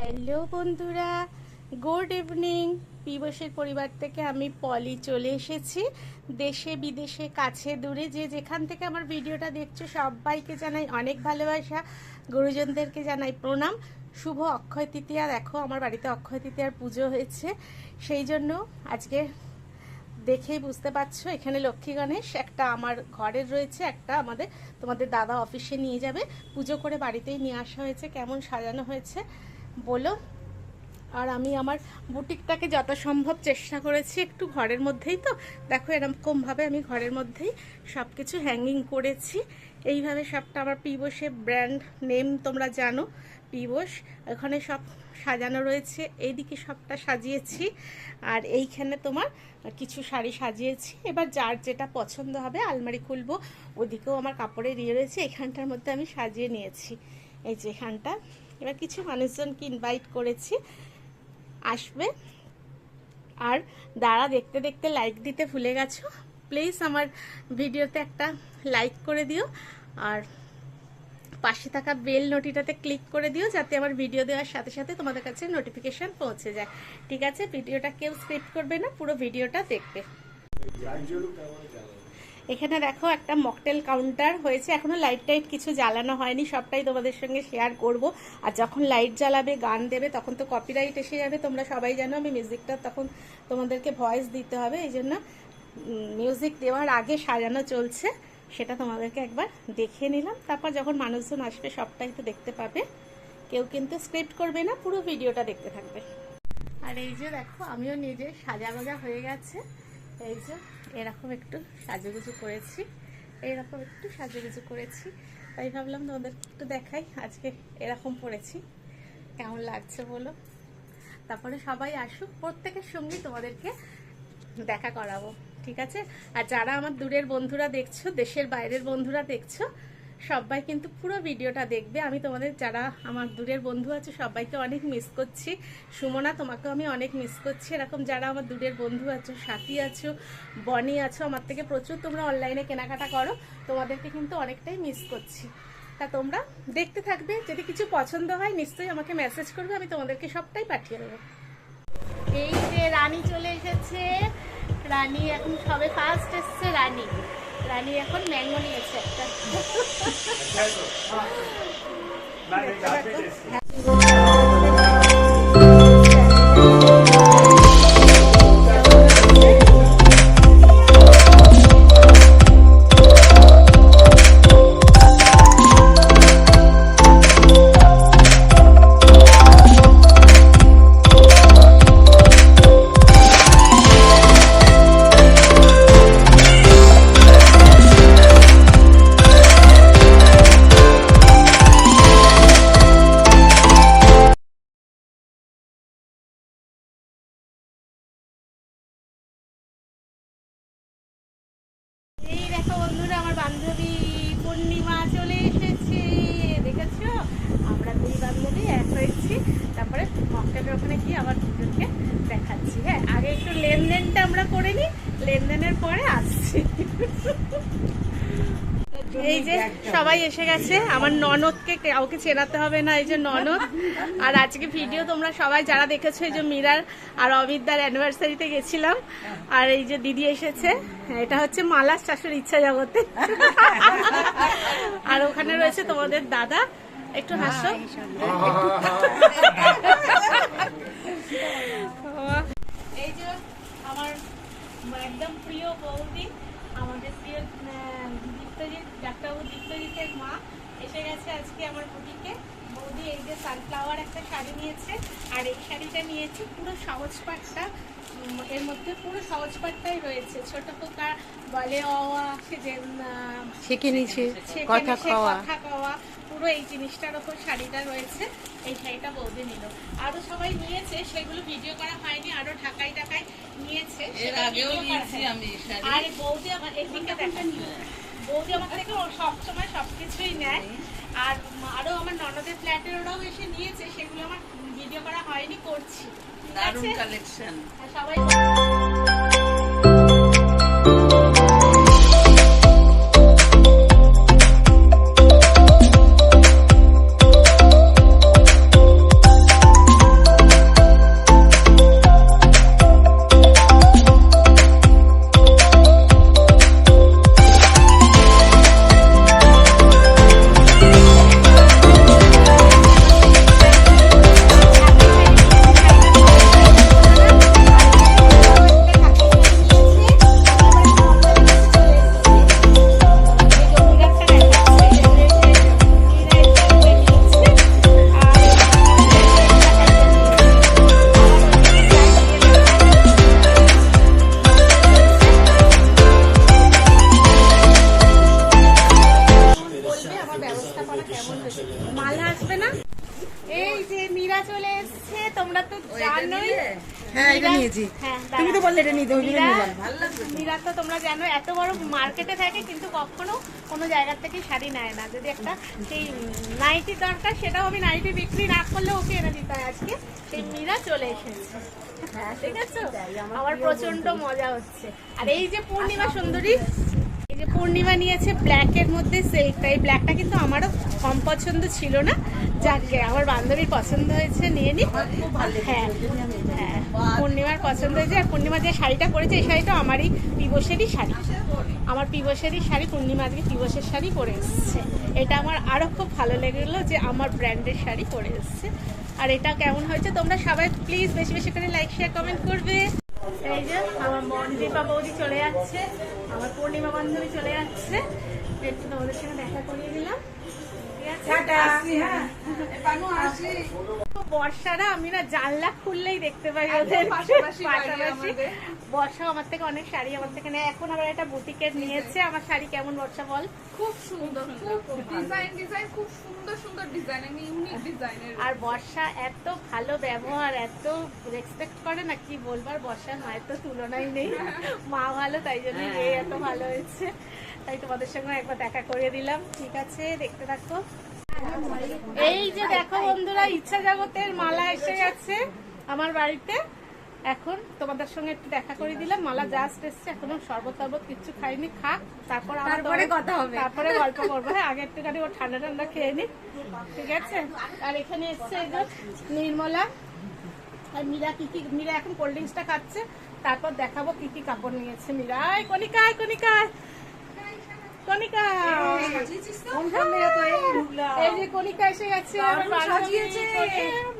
Hello বন্ধুরা, good evening. পিবসের পরিবার থেকে আমি পলি চলে এসেছি। দেশে বিদেশে, কাছে দূরে, যে যেখান থেকে আমার ভিডিওটা দেখছ, সবাইকে জানাই অনেক ভালোবাসা। গুরুজনদেরকে জানাই প্রণাম। শুভ অক্ষয় তৃতীয়া। দেখো, আমার বাড়িতে অক্ষয় তৃতীয়ার পুজো হয়েছে। সেই জন্য আজকে দেখেই বুঝতে পারছ, এখানে লক্ষ্মী গণেশ, একটা আমার ঘরের রয়েছে, একটা আমাদের, তোমাদের দাদা অফিসে নিয়ে যাবে। পুজো করে বাড়িতেই নিয়ে আসা হয়েছে, কেমন সাজানো হয়েছে। বলো। আর আমি আমার বুটিকটাকে যত সম্ভব চেষ্টা করেছি একটু ঘরের মধ্যেই তো। দেখো এরকমভাবে আমি ঘরের মধ্যেই সব কিছু হ্যাঙ্গিং করেছি। এইভাবে সবটা আমার পিবোসে ব্র্যান্ড নেম তোমরা জানো, পিবোস। ওখানে সব সাজানো রয়েছে, এইদিকে সবটা সাজিয়েছি। আর এইখানে তোমার কিছু শাড়ি সাজিয়েছি। এবার যার যেটা পছন্দ হবে আলমারি খুলবো। ওদিকেও আমার কাপড়ে ইয়ে রয়েছে, এখানটার মধ্যে আমি সাজিয়ে নিয়েছি। এই যে এখানটা। এবার কিছু মানুষজনকে ইনভাইট করেছি। আসবে। আর দাঁড়া, দেখতে দেখতে লাইক দিতে ভুলে গেছো? প্লিজ আমার ভিডিওতে একটা লাইক করে দিও। আর পাশে থাকা বেল নোটিটাতে ক্লিক করে দিও, যাতে আমার ভিডিও দেওয়ার সাথে সাথে তোমাদের কাছে নোটিফিকেশান পৌঁছে যায়। ঠিক আছে? ভিডিওটা কেউ স্কিপ করবে না, পুরো ভিডিওটা দেখবে। এখানে দেখো একটা মকটেল কাউন্টার হয়েছে। এখনও লাইট টাইট কিছু জ্বালানো হয়নি, সবটাই তোমাদের সঙ্গে শেয়ার করব। আর যখন লাইট জ্বালাবে, গান দেবে, তখন তো কপিরাইট এসে যাবে। তোমরা সবাই জানো, আমি মিউজিকটা তখন তোমাদেরকে ভয়েস দিতে হবে, এই জন্য মিউজিক দেওয়ার আগে সাজানো চলছে। সেটা তোমাদেরকে একবার দেখিয়ে নিলাম। তারপর যখন মানুষজন আসবে, সবটাই তো দেখতে পাবে। কেউ কিন্তু স্ক্রিপ্ট করবে না, পুরো ভিডিওটা দেখতে থাকবে। আর এই যে দেখো, আমিও নিজে সাজা হয়ে গেছে। এই যে, এরকম একটু সাজুগুজু করেছি, এরকম একটু সাজুগুজু করেছি। তাই ভাবলাম তোমাদের একটু দেখাই, আজকে এরকম পড়েছি। কেমন লাগছে বলো? তারপরে সবাই আসুক, প্রত্যেকের সঙ্গে তোমাদেরকে দেখা করাবো, ঠিক আছে? আর যারা আমার দূরের বন্ধুরা দেখছ, দেশের বাইরের বন্ধুরা দেখছ সবাই কিন্তু পুরো ভিডিওটা দেখবে। আমি তোমাদের যারা আমার দূরের বন্ধু আছে, সবাইকে অনেক মিস করছি। সুমনা, তোমাকেও আমি অনেক মিস করছি। এরকম যারা আমার দূরের বন্ধু আছো, সাথী আছো, বনি আছো, আমার থেকে প্রচুর তোমরা অনলাইনে কেনাকাটা করো, তোমাদেরকে কিন্তু অনেকটাই মিস করছি। তা তোমরা দেখতে থাকবে। যদি কিছু পছন্দ হয়, নিশ্চয়ই আমাকে মেসেজ করবে, আমি তোমাদেরকে সবটাই পাঠিয়ে দেবো। এই যে রানী চলে এসেছে। রানী এখন সবে ফার্স্ট এসছে, রানী। রানী এখন ম্যাঙ্গো নিয়েছে একটা। এসে গেছে। আমার ননদকে কাউকে চেনাতে হবে না, এই যে ননদ। আর আজকে ভিডিও তোমরা সবাই যারা দেখেছ, এই যে মিরার আর অমিতদার অ্যানিভার্সারিতে গেছিলাম। আর এই যে দিদি এসেছে। এটা হচ্ছে মালাস শাশুর ইচ্ছা জগতে আর ওখানে রয়েছে তোমাদের দাদা। একটু হাসো। এই যে আমার একদম প্রিয় বৌদি। দীপ্তজিৎ ডাক্তারবাবু দীপ্তজিতের মা এসে গেছে আজকে আমার বুটিকে। বৌদি এই যে সানফ্লাওয়ার একটা শাড়ি নিয়েছে আর এই শাড়িটা নিয়েছি পুরো সহজ পাটটা এর মধ্যে পুরো সহজ পাটটাই রয়েছে। ছোট পোকা বলে অওয়া সে যে শিখে নিছে কথা কওয়া। পুরো এই জিনিসটার ওপর শাড়িটা রয়েছে। এই শাড়িটা বৌদি নিল। আরও সবাই নিয়েছে সেগুলো ভিডিও করা হয়নি আরও ঢাকাই ঢাকাই নিয়েছে। এর আগেও নিয়েছি আমি আর বৌদি আমার এদিকে দেখা বৌদি আমার থেকে ও সবসময় সবকিছুই নেয়। আর আরও আমার ননদের ফ্ল্যাটের ওরাও এসে নিয়েছে সেগুলো আমার ভিডিও করা হয়নি করছি। দারুণ কালেকশন আর সবাই এটা নিতে ওই জন্য তো তোমরা জানো এত বড় মার্কেটে থাকে কিন্তু কখনো কোনো জায়গার থেকে শাড়ি নেয় না। যদি একটা সেই নাইটি দরকার সেটাও আমি নাইটি বিক্রি না করলে ওকে এনে দিতে হয় আজকে। সেই মীরা চলে এসেছে। হ্যাঁ ঠিক আছে? আমার প্রচণ্ড মজা হচ্ছে। আর এই যে পূর্ণিমা সুন্দরী যে পূর্ণিমা নিয়েছে ব্ল্যাকের মধ্যে সিল্কটা এই ব্ল্যাকটা কিন্তু আমারও কম পছন্দ ছিল না। যাকে আমার বান্ধবীর পছন্দ হয়েছে, নিয়ে নি। হ্যাঁ হ্যাঁ পূর্ণিমার পছন্দ হয়েছে। আর পূর্ণিমা যে শাড়িটা পরেছে, এই শাড়িটা আমারই পিবসেরই শাড়ি। আমার পিবসেরই শাড়ি, পূর্ণিমা আজকে পিবসের শাড়ি পরে এসছে। এটা আমার আরও খুব ভালো লেগেলো যে আমার ব্র্যান্ডের শাড়ি পরে এসছে। আর এটা কেমন হয়েছে তোমরা সবাই প্লিজ বেশি বেশি করে লাইক শেয়ার কমেন্ট করবে। এই যে আমার মন্দিপা বৌদি চলে যাচ্ছে। আমার পূর্ণিমা বান্ধবী চলে যাচ্ছে। একটু তোমাদের সঙ্গে দেখা করিয়ে দিলাম। ঠিক আছে? হ্যাঁ। বর্ষারা আমি না জানলা খুললেই দেখতে পাই ওদের পাশাপাশি। বর্ষা আমার থেকে অনেক শাড়ি আমার থেকে নেয়। এখন আবার একটা বুটিকের নিয়েছে। আমার শাড়ি কেমন বর্ষা বল? খুব সুন্দর ডিজাইন ডিজাইন খুব সুন্দর সুন্দর ডিজাইন। আমি ইউনিক ডিজাইনের। আর বর্ষা এত ভালো ব্যবহার এত রেসপেক্ট করে না কি বলবার বর্ষার মায়ের তো তুলনাই নেই। মা ভালো তাই জন্য এ এত ভালো হয়েছে। তাই তোমাদের সঙ্গে একবার দেখা করে দিলাম। ঠিক আছে দেখতে থাকো। এই যে দেখো বন্ধুরা ইচ্ছা জগতের মালা এসে গেছে আমার বাড়িতে। এখন তোমাদের সঙ্গে একটু দেখা করে দিলাম। মালা জাস্ট এসছে এখনও শরবত টরবত কিচ্ছু খাইনি খাক। তারপর তারপরে কথা হবে। তারপরে গল্প করব। হ্যাঁ আগে একটুখানি ও ঠান্ডা ঠান্ডা খেয়ে নি। ঠিক আছে? আর এখানে এসছে এই নির্মলা। আর মীরা কি কি মীরা এখন কোল্ড ড্রিঙ্কসটা খাচ্ছে। তারপর দেখাবো কি কি কাপড় নিয়েছে। মীরা আয় কনিকা আয় কনিকা এই যে কনিকা এসে গেছে আমার দারুণ বান্ধবী। সাজিয়েছে।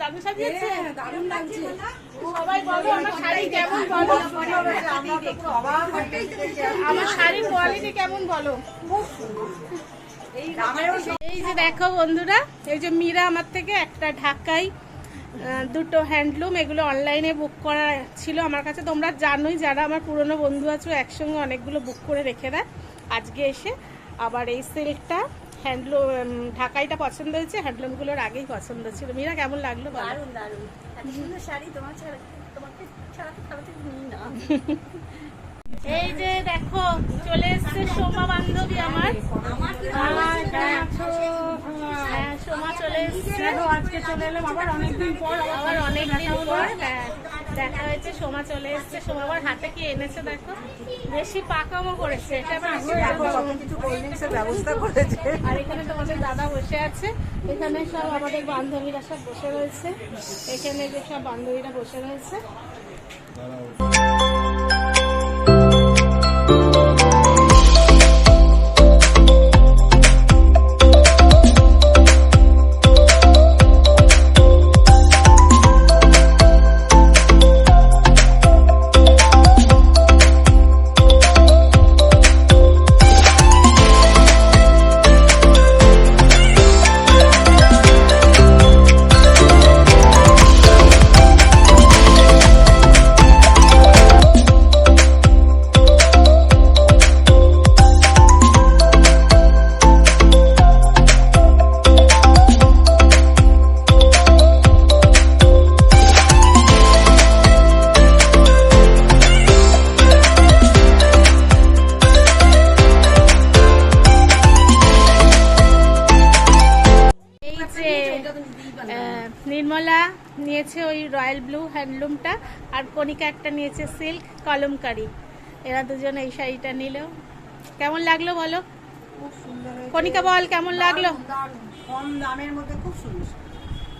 দারুণ সাজিয়েছে। হ্যাঁ, দারুণ লাগছে। সবাই বলো আমার শাড়ি কেমন বলো? আমরা শাড়ির কোয়ালিটি কেমন বলো? এই যে দেখো বন্ধুরা এই যে মীরা আমার থেকে একটা ঢাকাই দুটো হ্যান্ডলুম এগুলো অনলাইনে বুক করা ছিল আমার কাছে। তোমরা জানোই যারা আমার পুরনো বন্ধু আছো একসঙ্গে অনেকগুলো বুক করে রেখে দেয় আজকে এসে। আবার এই সিল্কটা হ্যান্ডলুম ঢাকাইটা পছন্দ হয়েছে হ্যান্ডলুমগুলোর আগেই পছন্দ ছিল। মীরা কেমন লাগল দারুণ দারুণ। এত সুন্দর শাড়ি তোমার ছাড়া তোমাকে ছাড়া তো কারও থেকে নিই না। এই যে দেখো চলে এসছে সোমা বান্ধবী আমার। হ্যাঁ, সোমা চলে এসছে। আজকে চলে এলাম আবার অনেকদিন পর আবার অনেকদিন পর হ্যাঁ, দেখা হয়েছে সোমা চলে এসছে। সোমা আবার হাতে কি এনেছে দেখো? বেশি পাকামো করেছে এটা ড্রিঙ্কসের ব্যবস্থা করেছে। আর এখানে তোমাদের দাদা বসে আছে। এখানে সব আমাদের বান্ধবীরা সব বসে রয়েছে। এখানে যে সব বান্ধবীরা বসে রয়েছে। কণিকা একটা নিয়েছে সিল্ক কলমকারি। এরা দুজন এই শাড়িটা নিল। কেমন লাগল বলো। কণিকা বল কেমন লাগল? কম দামের মধ্যে খুব সুন্দর।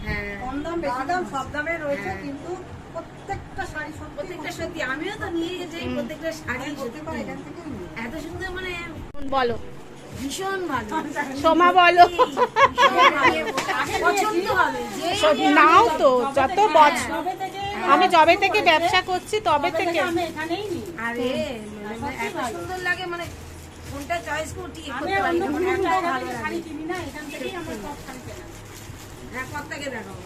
হ্যাঁ। কম দাম বেশি দাম সব দামে রয়েছে কিন্তু প্রত্যেকটা শাড়ি প্রত্যেকটা সত্যি আমিও তো নিয়ে গেছি প্রত্যেকটা শাড়ি আমি বলতে পারি এখান থেকে নিই। এত সুন্দর মানে বলো। ভীষণ ভালো। সোমা বলো। পছন্দ হবে যে সব নাও তো যত বছর। আমি যবে থেকে ব্যবসা করছি তবে থেকে আমি এখানেই নি আরে মানে এত সুন্দর লাগে মানে কোনটা চয়েস করতে পারি না, এখান থেকেই মানে এত ভালো লাগে। হ্যাঁ কত্তাকে দেখাবো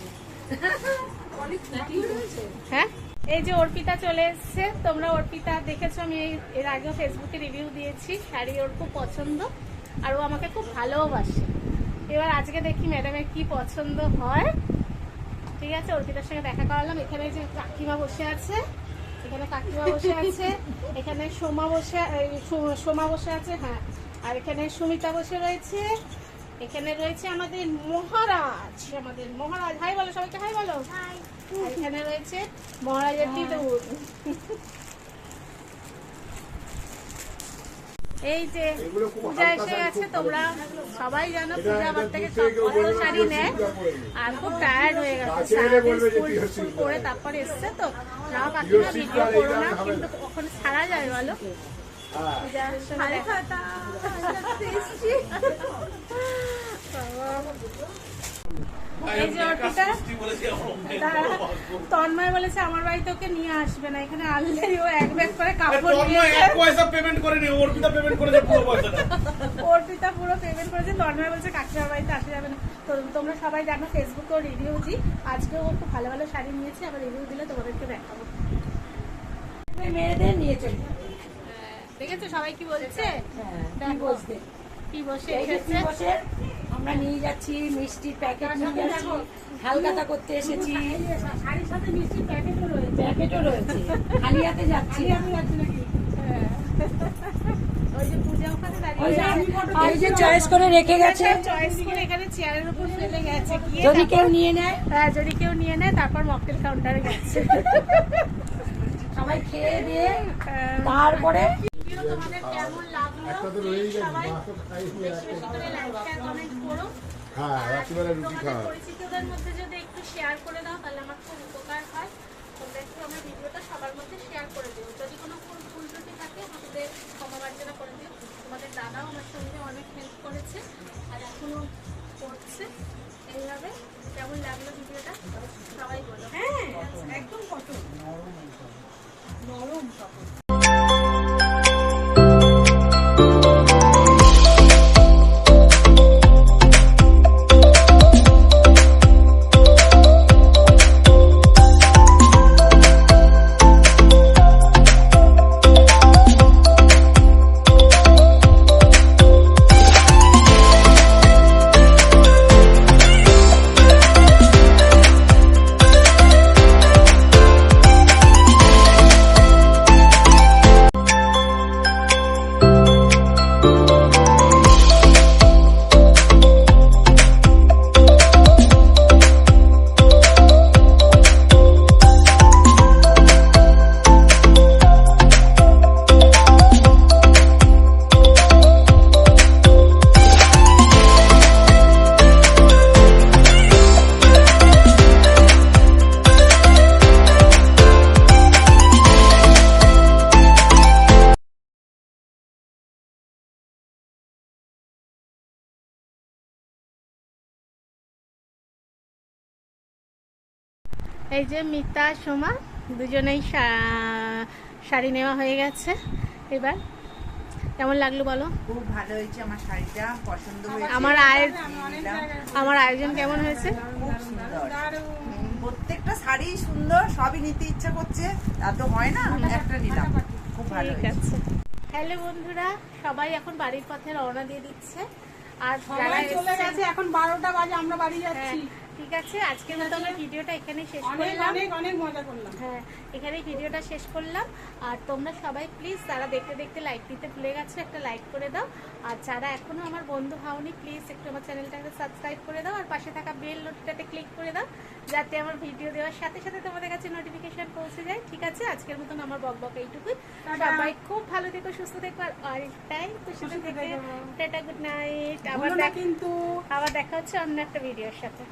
হ্যাঁ? এই যে অর্পিতা চলে এসছে তোমরা অর্পিতা দেখেছ আমি এই- এর আগেও ফেসবুকে রিভিউ দিয়েছি শাড়ি ওর খুব পছন্দ আর ও আমাকে খুব ভালোবাসে এবার আজকে দেখি ম্যাডামের কি পছন্দ হয়। ঠিক আছে অর্পিতার সঙ্গে দেখা করালাম। এখানে যে কাকিমা বসে আছে এখানে কাকিমা বসে আছে এখানে সোমা বসে সোমা বসে আছে হ্যাঁ। আর এখানে সুমিতা বসে রয়েছে। এখানে রয়েছে আমাদের মহারাজ আমাদের মহারাজ। হাই বলো সবাইকে হাই বলো। এখানে রয়েছে মহারাজের দিদুর এই যে পূজা এসে গেছে তোমরা সবাই জানো পূজা আমার থেকে সব কত শাড়ি নেয়। আর খুব টায়ার্ড হয়ে গেছে সারাদিন স্কুল স্কুল করে তারপরে এসছে তো। নাও কাকিমা ভিডিও করো না কিন্তু কখন ছাড়া যায় বলো? সঙ্গে দেখা- এই যে অর্পিতা তন্ময় বলেছে আমার বাড়িতে ওকে নিয়ে আসবে না এখানে আনলেই ও এক ব্যাগ করে কাপড় তন্ময় এক পয়সা পেমেন্ট করেনি অর্পিতা পেমেন্ট করেছে পুরো পয়সাটা। অর্পিতা পুরো পেমেন্ট করেছে তন্ময় বলছে কাকিমার বাড়িতে আসা যাবে না। তো তোমরা সবাই জানো ফেসবুকেও রিভিউ দিই আজকেও ও খুব ভালো ভালো শাড়ি নিয়েছে আবার রিভিউ দিলে তোমাদেরকে দেখাবো। মেয়েদের নিয়ে চলি। দেখেছ সবাই কি বলছে? হ্যাঁ কি দেখো। কি বসে এসেছে? বসে? আমরা নিয়ে যাচ্ছি মিষ্টির প্যাকেট নিয়ে যাচ্ছি হালকাতা করতে এসেছি। শাড়ির সাথে মিষ্টির প্যাকেটও রয়েছে। প্যাকেটও রয়েছে খালি হাতে যাচ্ছি। ওই যে পূজা ওখানে ওই যে দাঁড়িয়ে এই যে চয়েস করে রেখে গেছে। চয়েস এখানে চেয়ারের উপর ফেলে গেছে। যদি তারপর- কেউ নিয়ে নেয়? হ্যাঁ যদি কেউ নিয়ে নেয় তারপর মকটেল কাউন্টারে গেছে। সবাই খেয়ে দিয়ে হ্যাঁ। তারপরে তোমাদের কেমন লাগল? সবাই বেশি বেশি করে লাইক শেয়ার কমেন্ট করো। হ্যাঁ রাত্রিবেলা রুটি খাওয়া। পরিচিতদের মধ্যে যদি একটু শেয়ার করে দাও তাহলে আমার খুব উপকার হয়। তোমরা একটু আমার ভিডিওটা সবার মধ্যে শেয়ার করে দিও। যদি কোনো ভুল ভুল ত্রুটি থাকে আমাদের ক্ষমা করে দিও। তোমাদের দাদাও আমার সঙ্গে অনেক হেল্প করেছে আর এখনও করছে। এইভাবে কেমন লাগল ভিডিওটা? সবাই বলো। হ্যাঁ একদম কত নরম কাপড় এই যে মিতা সোমা দুজনেই শা- শাড়ি নেওয়া হয়ে গেছে। এবার কেমন লাগল বলো? খুব ভালো হয়েছে আমার শাড়িটা পছন্দ হয়েছে। আমার আয়ের আমার আয়োজন কেমন হয়েছে? খুব সুন্দর। প্রত্যেকটা শাড়ি সুন্দর সবই নিতে ইচ্ছা করছে তা তো হয় না একটা নিলাম। খুব ভালো ঠিক হয়েছে। আছে। হ্যালো বন্ধুরা সবাই এখন বাড়ির পথে রওনা দিয়ে দিচ্ছে। আর যারা চলে গেছে এখন বারোটা বাজে আমরা বাড়ি হ্যাঁ, যাচ্ছি ঠিক আছে আজকের মতো আমরা ভিডিওটা এখানে শেষ করলাম। অনেক অনেক মজা করলাম। হ্যাঁ এখানেই ভিডিওটা শেষ করলাম। আর তোমরা সবাই প্লিজ যারা দেখতে দেখতে লাইক দিতে ভুলে গেছো একটা লাইক করে দাও। আর যারা এখনও আমার বন্ধু হওনি প্লিজ একটু আমার চ্যানেলটাকে সাবস্ক্রাইব করে দাও। আর পাশে থাকা বেল নোটিটাতে ক্লিক করে দাও যাতে আমার ভিডিও দেওয়ার সাথে সাথে তোমাদের কাছে নোটিফিকেশন পৌঁছে যায়। ঠিক আছে আজকের মতন আমার বক বক এইটুকুই। সবাই খুব ভালো থেকো সুস্থ থেকো। আর অনেক টাইম খুশিতে থেকে। টাটা গুড নাইট আবার কিন্তু। আবার দেখা হচ্ছে অন্য একটা ভিডিওর সাথে।